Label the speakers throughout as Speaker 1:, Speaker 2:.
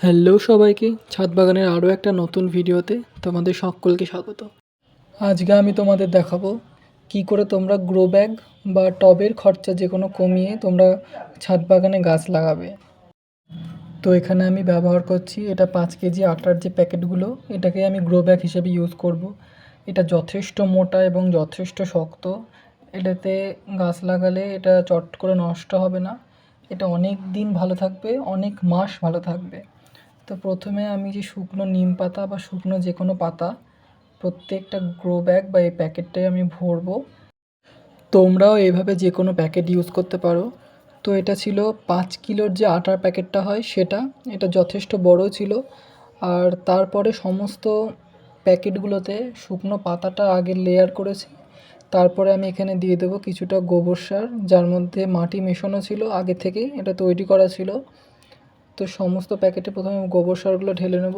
Speaker 1: Hello সবাইকে ছাদ বাগানের আরও একটা নতুন ভিডিওতে তোমাদের সকলকে স্বাগত। আজকে আমি তোমাদের দেখাবো কি করে তোমরা গ্রো ব্যাগ বা টবের খরচা যে কোনো কমিয়ে তোমরা ছাদ বাগানে গাছ লাগাবে। তো এখানে আমি ব্যবহার করছি এটা পাঁচ কেজি আটার যে প্যাকেটগুলো, এটাকে আমি গ্রো ব্যাগ হিসেবে ইউজ করব। এটা যথেষ্ট মোটা এবং যথেষ্ট শক্ত। এটাতে গাছ লাগালে এটা চট করে নষ্ট হবে না। এটা অনেক দিন ভালো থাকবে, অনেক মাস ভালো থাকবে। তো প্রথমে আমি যে শুকনো নিম পাতা বা শুকনো যে কোনো পাতা, প্রত্যেকটা গ্রো ব্যাগ বা এই প্যাকেটটাই আমি ভরবো। তোমরাও এভাবে যে কোনো প্যাকেট ইউজ করতে পারো। তো এটা ছিল পাঁচ কিলোর যে আটার প্যাকেটটা হয় সেটা, এটা যথেষ্ট বড় ছিল। আর তারপরে সমস্ত প্যাকেটগুলোতে শুকনো পাতাটা আগে লেয়ার করেছি। তারপরে আমি এখানে দিয়ে দেবো কিছুটা গোবর সার, যার মধ্যে মাটি মেশানো ছিল, আগে থেকেই এটা তৈরি করা ছিল। তো সমস্ত প্যাকেটে প্রথমে গোবর সারগুলো ঢেলে নেব।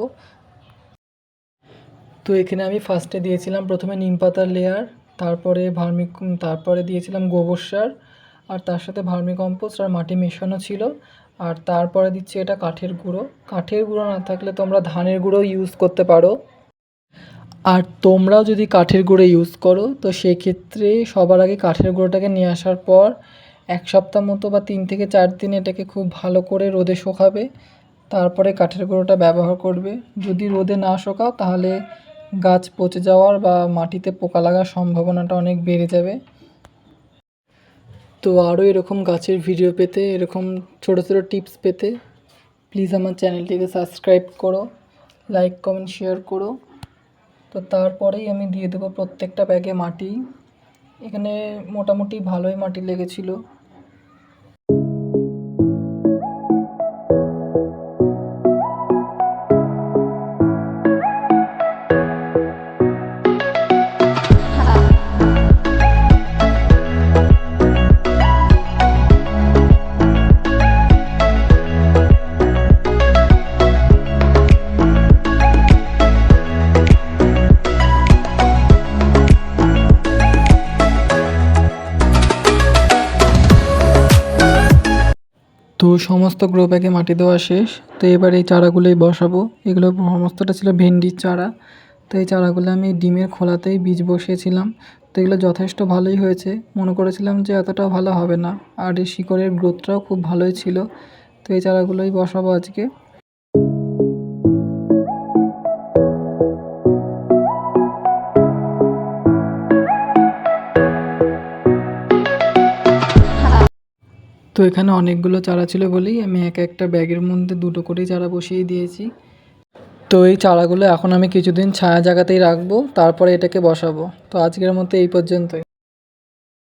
Speaker 1: তো এখানে আমি ফার্স্টে দিয়েছিলাম প্রথমে নিম পাতার লেয়ার তারপরে ভার্মি তারপরে দিয়েছিলাম গোবর সার, আর তার সাথে ভার্মি কম্পোস্ট আর মাটি মেশানো ছিল। আর তারপরে দিচ্ছি এটা কাঠের গুঁড়ো। কাঠের গুঁড়ো না থাকলে তোমরা ধানের গুঁড়ো ইউজ করতে পারো। আর তোমরাও যদি কাঠের গুঁড়ো ইউজ করো, তো সেক্ষেত্রে সবার আগে কাঠের গুঁড়োটাকে নিয়ে আসার পর এক সপ্তাহ মতো বা তিন থেকে চার দিন এটাকে খুব ভালো করে রোদে শুকাবে, তারপরে কাঠের গুঁড়োটা ব্যবহার করবে। যদি রোদে না শোকাও, তাহলে গাছ পচে যাওয়ার বা মাটিতে পোকা লাগার সম্ভাবনাটা অনেক বেড়ে যাবে। তো আরও এরকম গাছের ভিডিও পেতে, এরকম ছোটো ছোটো টিপস পেতে, প্লিজ আমার চ্যানেলটিকে সাবস্ক্রাইব করো, লাইক, কমেন্ট, শেয়ার করো। তো তারপরেই আমি দিয়ে দেবো প্রত্যেকটা ব্যাগে মাটি। এখানে মোটামুটি ভালোই মাটি লেগেছিলো। তো সমস্ত গ্রো ব্যাগে মাটি দেওয়া শেষ। তো এবার এই চারাগুলোই বসাবো। এগুলো সমস্তটা ছিল ভেন্ডির চারা। তো এই চারাগুলো আমি ডিমের খোলাতেই বীজ বসিয়েছিলাম। তো এগুলো যথেষ্ট ভালোই হয়েছে। মনে করেছিলাম যে এতটা ভালো হবে না। আর এই শিকড়ের গ্রোথটাও খুব ভালোই ছিল। তো এই চারাগুলোই বসাবো আজকে। তো এখানে অনেকগুলো চারা ছিল বলেই আমি এক একটা ব্যাগের মধ্যে দুটো করে চারা বসিয়ে দিয়েছি। তো এই চারাগুলো এখন আমি কিছুদিন ছায়া জায়গাতেই রাখব, তারপরে এটাকে বসাবো। তো আজকের মতো এই পর্যন্তই।